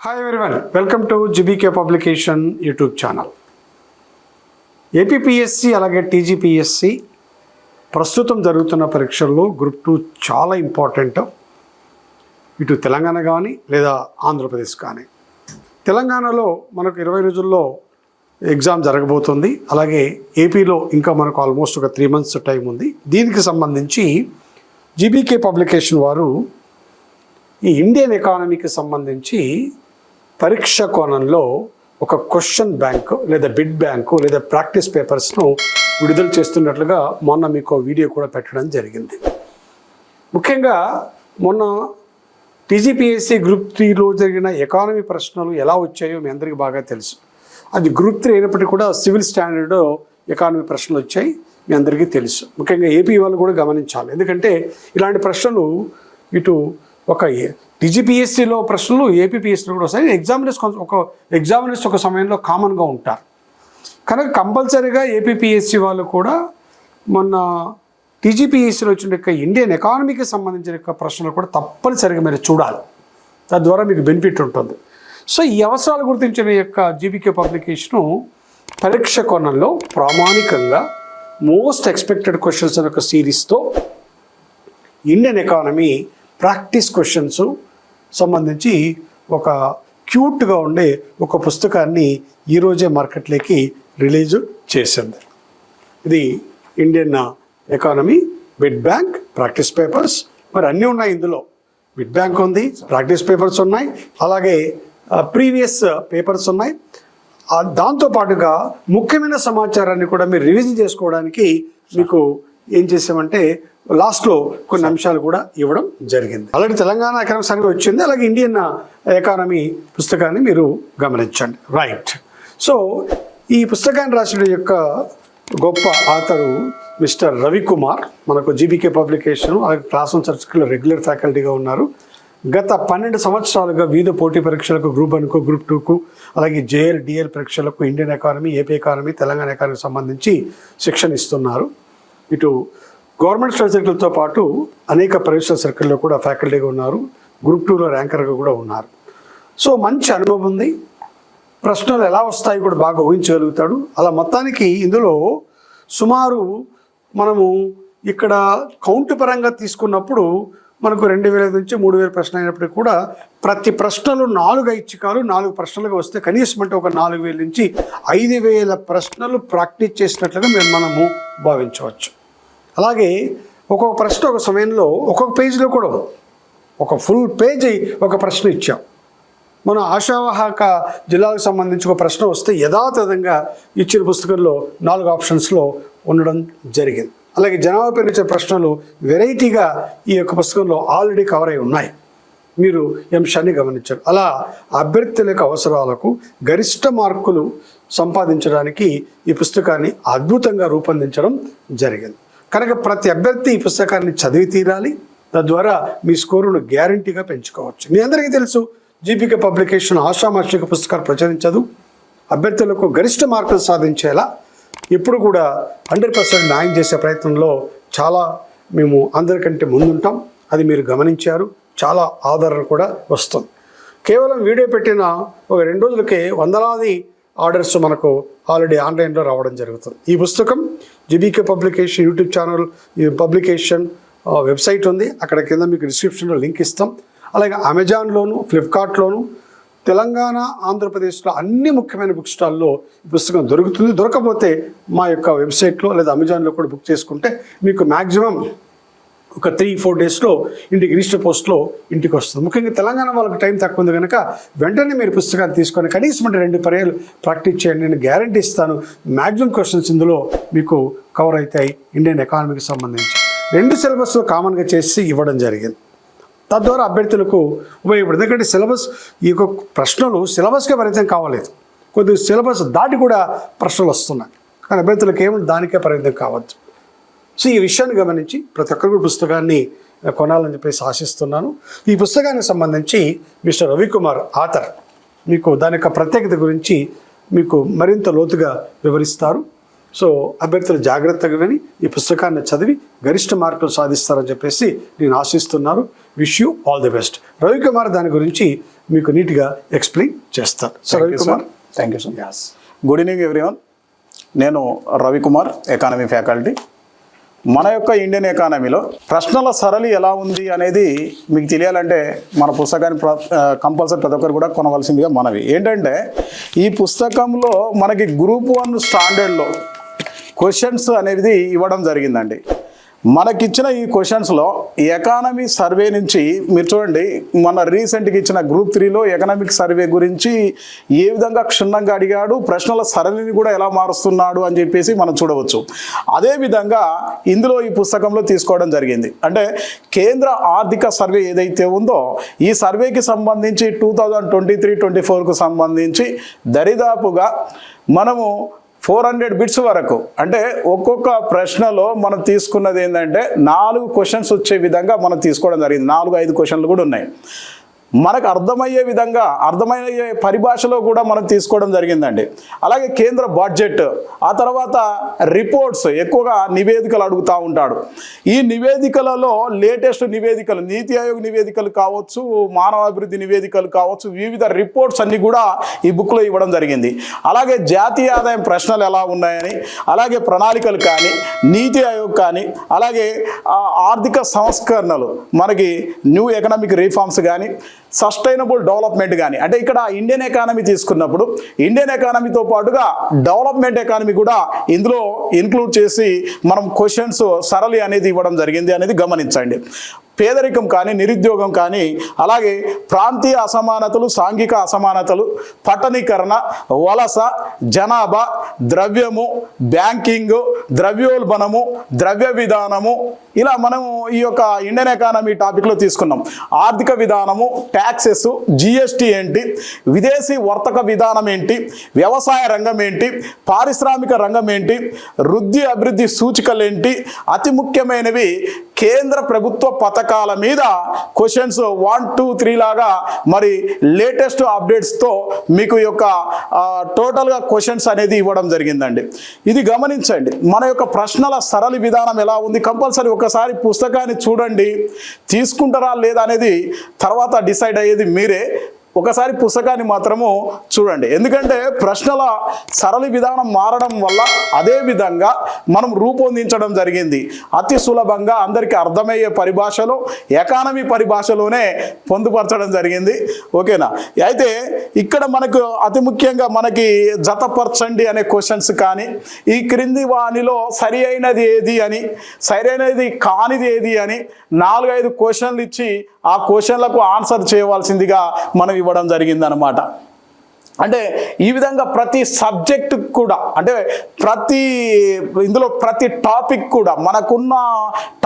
Hi everyone welcome to GBK publication YouTube channel APPSC అలాగే TGPSC ప్రస్తుతం జరుగుతున్న పరీక్షల్లో గ్రూప్ టూ చాలా ఇంపార్టెంట్ ఇటు తెలంగాణ కానీ లేదా ఆంధ్రప్రదేశ్ కానీ తెలంగాణలో మనకు ఇరవై రోజుల్లో ఎగ్జామ్ జరగబోతుంది. అలాగే ఏపీలో ఇంకా మనకు ఆల్మోస్ట్ ఒక త్రీ మంత్స్ టైం ఉంది. దీనికి సంబంధించి జీబీకే పబ్లికేషన్ వారు ఈ ఇండియన్ ఎకానమీకి సంబంధించి పరీక్ష కోణంలో ఒక క్వశ్చన్ బ్యాంక్ లేదా బిడ్ బ్యాంకు లేదా ప్రాక్టీస్ పేపర్స్ను విడుదల చేస్తున్నట్లుగా మొన్న మీకు వీడియో కూడా పెట్టడం జరిగింది. ముఖ్యంగా మొన్న టీజీపీఎస్సీ గ్రూప్ త్రీలో జరిగిన ఎకానమీ ప్రశ్నలు ఎలా వచ్చాయో మీ అందరికీ బాగా తెలుసు. అది గ్రూప్ త్రీ అయినప్పటికీ కూడా సివిల్ స్టాండర్డ్ ఎకానమీ ప్రశ్నలు వచ్చాయి మీ అందరికీ తెలుసు. ముఖ్యంగా ఏపీ వాళ్ళు కూడా గమనించాలి. ఎందుకంటే ఇలాంటి ప్రశ్నలు ఇటు ఒక టీజీపీఎస్సీలో ప్రశ్నలు ఏపీపీఎస్సీలో కూడా వస్తాయి. ఎగ్జామినర్స్ కొంచెం ఒక ఎగ్జామినర్స్ ఒక సమయంలో కామన్గా ఉంటారు. కనుక కంపల్సరీగా ఏపీపీఎస్సీ వాళ్ళు కూడా మొన్న టీజీపీఎస్సీలో వచ్చిన యొక్క ఇండియన్ ఎకానమీకి సంబంధించిన యొక్క ప్రశ్నలు కూడా తప్పనిసరిగా మీరు చూడాలి. తద్వారా మీకు బెనిఫిట్ ఉంటుంది. సో ఈ అవసరాలు గుర్తించిన యొక్క జీబీకే పబ్లికేషను పరీక్ష కోణంలో ప్రామాణికంగా మోస్ట్ ఎక్స్పెక్టెడ్ క్వశ్చన్స్ అనే ఒక సిరీస్తో ఇండియన్ ఎకానమీ ప్రాక్టీస్ క్వశ్చన్స్ సంబంధించి ఒక క్యూట్గా ఉండే ఒక పుస్తకాన్ని ఈరోజే మార్కెట్లోకి రిలీజ్ చేసింది. ఇది Indian economy bit bank practice papers. మరి అన్నీ ఉన్నాయి ఇందులో. బిడ్ బ్యాంక్ ఉంది ప్రాక్టీస్ పేపర్స్ ఉన్నాయి అలాగే ప్రీవియస్ పేపర్స్ ఉన్నాయి. దాంతోపాటుగా దాంతో పాటుగా ముఖ్యమైన సమాచారాన్ని కూడా మీరు రివిజన్ చేసుకోవడానికి మీకు ఏం చేసామంటే లాస్ట్లో కొన్ని అంశాలు కూడా ఇవ్వడం జరిగింది. అలాగే తెలంగాణ ఎకనామిక్స్ సర్వే వచ్చింది అలాగే ఇండియన్ ఎకానమీ పుస్తకాన్ని మీరు గమనించండి. రైట్. సో ఈ పుస్తకాన్ని రాసిన యొక్క గొప్ప ఆతరు మిస్టర్ రవికుమార్ మనకు జీబీకే పబ్లికేషన్ అలాగే క్లాస్ వన్ సర్కిల్లో రెగ్యులర్ ఫ్యాకల్టీగా ఉన్నారు. గత పన్నెండు సంవత్సరాలుగా వివిధ పోటీ పరీక్షలకు గ్రూప్ వన్కు గ్రూప్ టూకు అలాగే జేఎల్ డిఎల్ పరీక్షలకు Indian economy AP economy Telangana ఎకానమీకి సంబంధించి శిక్షణ ఇస్తున్నారు. ఇటు గవర్నమెంట్ స్టడీ సర్కిల్తో పాటు అనేక ప్రవేశ సర్కిల్లో కూడా ఫ్యాకల్టీగా ఉన్నారు. గ్రూప్ టూలో ర్యాంకర్గా కూడా ఉన్నారు. సో మంచి అనుభవం ఉంది. ప్రశ్నలు ఎలా వస్తాయి కూడా బాగా ఊహించగలుగుతాడు. అలా మొత్తానికి ఇందులో సుమారు మనము ఇక్కడ కౌంట్ పరంగా తీసుకున్నప్పుడు మనకు రెండు వేల నుంచి మూడు వేల ప్రశ్న అయినప్పటికీ కూడా ప్రతి ప్రశ్నలు నాలుగు ఐచ్ఛికాలు నాలుగు ప్రశ్నలుగా వస్తే కనీసం అంటే ఒక నాలుగు వేల నుంచి ఐదు వేల ప్రశ్నలు ప్రాక్టీస్ చేసినట్లుగా మేము మనము భావించవచ్చు. అలాగే ఒక్కొక్క ప్రశ్న ఒక సమయంలో ఒక్కొక్క పేజీలో కూడా ఒక ఫుల్ పేజీ ఒక ప్రశ్న ఇచ్చాం. మన ఆశావాహక జిల్లాకు సంబంధించి ఒక ప్రశ్న వస్తే యథాతథంగా ఇచ్చిన పుస్తకంలో నాలుగు ఆప్షన్స్లో ఉండడం జరిగింది. అలాగే జనాభా పెరిచే ప్రశ్నలు వెరైటీగా ఈ యొక్క పుస్తకంలో ఆల్రెడీ కవర్ అయి ఉన్నాయి. మీరు ఈ అంశాన్ని గమనించారు. అలా అభ్యర్థుల యొక్క అవసరాలకు గరిష్ట మార్కులు సంపాదించడానికి ఈ పుస్తకాన్ని అద్భుతంగా రూపొందించడం జరిగింది. కనుక ప్రతి అభ్యర్థి ఈ పుస్తకాన్ని చదివి తీరాలి. తద్వారా మీ స్కోరును గ్యారంటీగా పెంచుకోవచ్చు. మీ అందరికీ తెలుసు జీపీకే పబ్లికేషన్ ఆషామాషిక పుస్తకాలు ప్రచురించదు. అభ్యర్థులకు గరిష్ట మార్కులు సాధించేలా ఎప్పుడు కూడా హండ్రెడ్ పర్సెంట్ న్యాయం చేసే ప్రయత్నంలో చాలా మేము అందరికంటే ముందుంటాం. అది మీరు గమనించారు. చాలా ఆదరణ కూడా వస్తుంది. కేవలం వీడియో పెట్టిన ఒక రెండు రోజులకే వందలాది ఆర్డర్స్ మనకు ఆల్రెడీ ఆన్లైన్లో రావడం జరుగుతుంది. ఈ పుస్తకం GBK publication YouTube channel publication website ఉంది. అక్కడ కింద మీకు డిస్క్రిప్షన్లో లింక్ ఇస్తాం. అలాగే అమెజాన్లోను ఫ్లిప్కార్ట్లోను తెలంగాణ ఆంధ్రప్రదేశ్లో అన్ని ముఖ్యమైన బుక్ స్టాల్లో ఈ పుస్తకం దొరుకుతుంది. దొరకపోతే మా యొక్క వెబ్సైట్లో లేదా అమెజాన్లో కూడా బుక్ చేసుకుంటే మీకు మ్యాక్సిమం ఒక త్రీ ఫోర్ డేస్లో ఇంటికి రిజిస్టర్ పోస్ట్లో ఇంటికి వస్తుంది. ముఖ్యంగా తెలంగాణ వాళ్ళకి టైం తక్కువ ఉంది కనుక వెంటనే మీరు పుస్తకాన్ని తీసుకొని కనీసం అంటే రెండు పర్యాలు ప్రాక్టీస్ చేయండి. నేను గ్యారంటీ ఇస్తాను. మ్యాక్సిమం క్వశ్చన్స్ ఇందులో మీకు కవర్ అవుతాయి. ఇండియన్ ఎకానమీకి సంబంధించి రెండు సిలబస్లో కామన్గా చేసి ఇవ్వడం జరిగింది. తద్వారా అభ్యర్థులకు ఉపయోగపడింది ఎందుకంటే సిలబస్ ఈ యొక్క ప్రశ్నలు సిలబస్కే పరిమితం కావలేదు. కొద్దిగా సిలబస్ దాటి కూడా ప్రశ్నలు వస్తున్నాయి. కానీ అభ్యర్థులకు ఏమో దానికే పరిమితం కావచ్చు సో ఈ విషయాన్ని గమనించి ప్రతి ఒక్కరు పుస్తకాన్ని కొనాలని చెప్పేసి ఆశిస్తున్నాను. ఈ పుస్తకానికి సంబంధించి మిస్టర్ రవికుమార్ ఆథర్ మీకు దాని యొక్క ప్రత్యేకత గురించి మీకు మరింత లోతుగా వివరిస్తారు. సో అభ్యర్థులు జాగ్రత్తగా విని ఈ పుస్తకాన్ని చదివి గరిష్ట మార్కులు సాధిస్తారని చెప్పేసి నేను ఆశిస్తున్నాను. Wish you all the best Ravikumar దాని గురించి మీకు నీట్గా ఎక్స్ప్లెయిన్ చేస్తారు so Ravikumar. Sir thank you sir good evening everyone నేను రవికుమార్ ఎకానమీ ఫ్యాకల్టీ మన యొక్క ఇండియన్ ఎకానమీలో ప్రశ్నల సరళి ఎలా ఉంది అనేది మీకు తెలియాలంటే మన పుస్తకాన్ని కంపల్సరీ ప్రతి ఒక్కరు కూడా కొనవలసిందిగా మనవి. ఏంటంటే ఈ పుస్తకంలో మనకి గ్రూప్ వన్ స్టాండర్డ్లో క్వశ్చన్స్ అనేది ఇవ్వడం జరిగిందండి. మనకిచ్చిన ఈ క్వశ్చన్స్లో ఎకానమీ సర్వే నుంచి మీరు చూడండి మన రీసెంట్గా ఇచ్చిన గ్రూప్ త్రీలో ఎకనామిక్ సర్వే గురించి ఏ విధంగా క్షుణ్ణంగా అడిగాడు ప్రశ్నల సరళిని కూడా ఎలా మారుస్తున్నాడు అని చెప్పేసి మనం చూడవచ్చు. అదేవిధంగా ఇందులో ఈ పుస్తకంలో తీసుకోవడం జరిగింది. అంటే కేంద్ర ఆర్థిక సర్వే ఏదైతే ఉందో ఈ సర్వేకి సంబంధించి two thousand twenty three twenty ఫోర్కు సంబంధించి దరిదాపుగా మనము ఫోర్ హండ్రెడ్ బిట్స్ వరకు. అంటే ఒక్కొక్క ప్రశ్నలో మనం తీసుకున్నది ఏంటంటే నాలుగు క్వశ్చన్స్ వచ్చే విధంగా మనం తీసుకోవడం జరిగింది. నాలుగు ఐదు క్వశ్చన్లు కూడా ఉన్నాయి. మనకు అర్థమయ్యే విధంగా అర్థమయ్యే పరిభాషలో కూడా మనం తీసుకోవడం జరిగిందండి. అలాగే కేంద్ర బడ్జెట్ ఆ తర్వాత రిపోర్ట్స్ ఎక్కువగా నివేదికలు అడుగుతూ ఉంటాడు. ఈ నివేదికలలో లేటెస్ట్ నివేదికలు నీతి ఆయోగ్ నివేదికలు కావచ్చు మానవాభివృద్ధి నివేదికలు కావచ్చు వివిధ రిపోర్ట్స్ అన్నీ కూడా ఈ బుక్లో ఇవ్వడం జరిగింది. అలాగే జాతీయ ఆదాయం ప్రశ్నలు ఎలా ఉన్నాయని అలాగే ప్రణాళికలు కానీ నీతి ఆయోగ్ కానీ అలాగే ఆర్థిక సంస్కరణలు మనకి న్యూ ఎకనామిక్ రిఫార్మ్స్ కానీ సస్టైనబుల్ డెవలప్మెంట్ కానీ అంటే ఇక్కడ ఇండియన్ ఎకానమీ తీసుకున్నప్పుడు ఇండియన్ ఎకానమీతో పాటుగా డెవలప్మెంట్ ఎకానమీ కూడా ఇందులో ఇన్క్లూడ్ చేసి మనం క్వశ్చన్స్ సరళి అనేది ఇవ్వడం జరిగింది అనేది గమనించండి. పేదరికం కానీ నిరుద్యోగం కానీ అలాగే ప్రాంతీయ అసమానతలు సాంఘిక అసమానతలు పట్టణీకరణ వలస జనాభా ద్రవ్యము బ్యాంకింగ్ ద్రవ్యోల్బణము ద్రవ్య విధానము. ఇలా మనము ఈ యొక్క ఇండియన్ ఎకానమీ టాపిక్లో తీసుకున్నాం. ఆర్థిక విధానము ట్యాక్సెస్ జిఎస్టీ ఏంటి విదేశీ వర్తక విధానం ఏంటి వ్యవసాయ రంగం ఏంటి పారిశ్రామిక రంగం ఏంటి వృద్ధి అభివృద్ధి సూచికలు ఏంటి అతి ముఖ్యమైనవి కేంద్ర ప్రభుత్వ పథకాల మీద క్వశ్చన్స్ వన్ టూ త్రీ లాగా మరి లేటెస్ట్ అప్డేట్స్తో మీకు యొక్క టోటల్గా క్వశ్చన్స్ అనేది ఇవ్వడం జరిగిందండి. ఇది గమనించండి మన యొక్క ప్రశ్నల సరళి విధానం ఎలా ఉంది? కంపల్సరీ ఒకసారి పుస్తకాన్ని చూడండి తీసుకుంటారా లేదా అనేది తర్వాత డిసైడ్ అయ్యేది మీరే. ఒకసారి పుస్తకాన్ని మాత్రము చూడండి. ఎందుకంటే ప్రశ్నల సరళి విధానం మారడం వల్ల అదే విధంగా మనం రూపొందించడం జరిగింది. అతి సులభంగా అందరికీ అర్థమయ్యే పరిభాషలో ఎకానమీ పరిభాషలోనే పొందుపరచడం జరిగింది. ఓకేనా? అయితే ఇక్కడ మనకు అతి ముఖ్యంగా మనకి జతపరచండి అనే క్వశ్చన్స్ కానీ ఈ క్రింది వానిలో సరి అయినది ఏది అని సరైనది కానిది ఏది అని నాలుగైదు క్వశ్చన్లు ఇచ్చి ఆ క్వశ్చన్లకు ఆన్సర్ చేయవలసిందిగా మనం ఇవ్వడం జరిగిందనమాట అంటే ఈ విధంగా ప్రతి సబ్జెక్ట్ కూడా అంటే ప్రతి ఇందులో ప్రతి టాపిక్ కూడా మనకున్న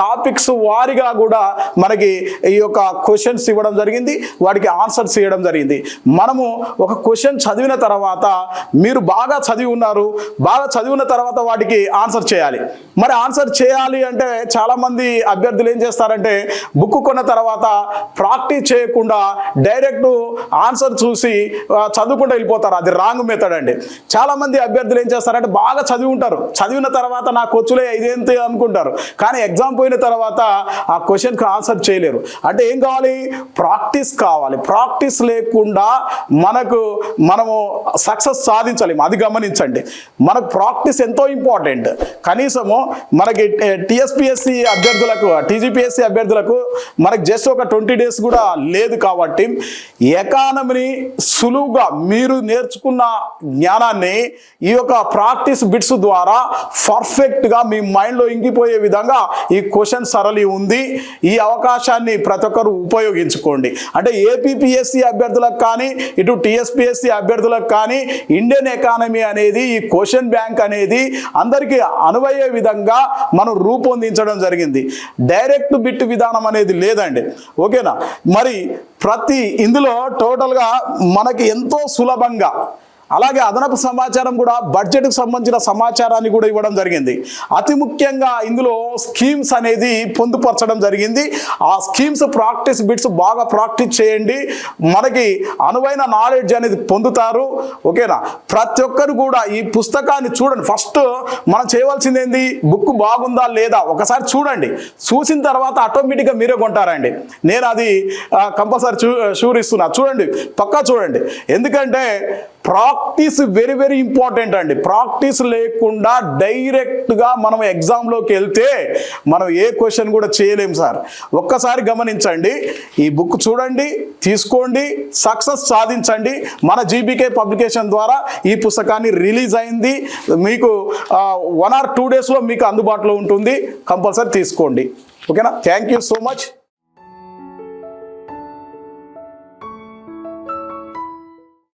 టాపిక్స్ వారిగా కూడా మనకి ఈ యొక్క క్వశ్చన్స్ ఇవ్వడం జరిగింది వాటికి ఆన్సర్స్ ఇవ్వడం జరిగింది. మనము ఒక క్వశ్చన్ చదివిన తర్వాత మీరు బాగా చదివి ఉన్నారు బాగా చదివిన తర్వాత వాటికి ఆన్సర్ చేయాలి. మరి ఆన్సర్ చేయాలి అంటే చాలామంది అభ్యర్థులు ఏం చేస్తారంటే బుక్ కొన్న తర్వాత ప్రాక్టీస్ చేయకుండా డైరెక్ట్ ఆన్సర్ చూసి చదువుకుంటే వెళ్ళిపోతారు. అది రాంగ్ మెథడ్ అండి. చాలా మంది అభ్యర్థులు ఏం చేస్తారంటే బాగా చదివి ఉంటారు చదివిన తర్వాత నా కొచ్చులే ఇదేంటి అనుకుంటారు. కానీ ఎగ్జామ్ పోయిన తర్వాత ఆ క్వశ్చన్కి ఆన్సర్ చేయలేరు. అంటే ఏం కావాలి? ప్రాక్టీస్ కావాలి. ప్రాక్టీస్ లేకుండా మనకు మనము సక్సెస్ సాధించాలి అది గమనించండి. మనకు ప్రాక్టీస్ ఎంతో ఇంపార్టెంట్ కనీసము మనకి టిఎస్పిఎస్సి అభ్యర్థులకు టీజీపీఎస్సి అభ్యర్థులకు మనకి జస్ట్ ఒక ట్వంటీ డేస్ కూడా లేదు కాబట్టి ఎకానమీని సులువుగా మీరు నేర్చుకున్న జ్ఞానాన్ని ఈ యొక్క ప్రాక్టీస్ బిట్స్ ద్వారా పర్ఫెక్ట్గా మీ మైండ్లో ఇంకిపోయే విధంగా ఈ క్వశ్చన్ సరళి ఉంది. ఈ అవకాశాన్ని ప్రతి ఒక్కరు ఉపయోగించుకోండి. అంటే ఏపీపీఎస్సీ అభ్యర్థులకు కానీ ఇటు టిఎస్పిఎస్సి అభ్యర్థులకు కానీ ఇండియన్ ఎకానమీ అనేది ఈ క్వశ్చన్ బ్యాంక్ అనేది అందరికీ అనువయ్యే విధంగా మనం రూపొందించడం జరిగింది. డైరెక్ట్ బిట్ విధానం అనేది లేదండి. ఓకేనా? మరి ప్రతి ఇందులో టోటల్గా మనకి ఎంతో సులభంగా అలాగే అదనపు సమాచారం కూడా బడ్జెట్కు సంబంధించిన సమాచారాన్ని కూడా ఇవ్వడం జరిగింది. అతి ముఖ్యంగా ఇందులో స్కీమ్స్ అనేది పొందుపరచడం జరిగింది. ఆ స్కీమ్స్ ప్రాక్టీస్ బిట్స్ బాగా ప్రాక్టీస్ చేయండి. మనకి అనువైన నాలెడ్జ్ అనేది పొందుతారు. ఓకేనా? ప్రతి ఒక్కరు కూడా ఈ పుస్తకాన్ని చూడండి. ఫస్ట్ మనం చేయవలసింది ఏంది? బుక్ బాగుందా లేదా? ఒకసారి చూడండి. చూసిన తర్వాత ఆటోమేటిక్గా మీరే కొంటారండి. నేను అది కంపల్సరీ చూ చూడండి. పక్కా చూడండి. ఎందుకంటే ప్రాక్టీస్ వెరీ వెరీ ఇంపార్టెంట్ అండి. ప్రాక్టీస్ లేకుండా డైరెక్ట్గా మనం ఎగ్జామ్లోకి వెళ్తే మనం ఏ క్వశ్చన్ కూడా చేయలేము సార్. ఒక్కసారి గమనించండి. ఈ బుక్ చూడండి తీసుకోండి సక్సెస్ సాధించండి. మన జీబీకే పబ్లికేషన్ ద్వారా ఈ పుస్తకాన్ని రిలీజ్ అయింది. మీకు వన్ ఆర్ టూ డేస్లో మీకు అందుబాటులో ఉంటుంది. కంపల్సరీ తీసుకోండి. ఓకేనా? Thank you so much.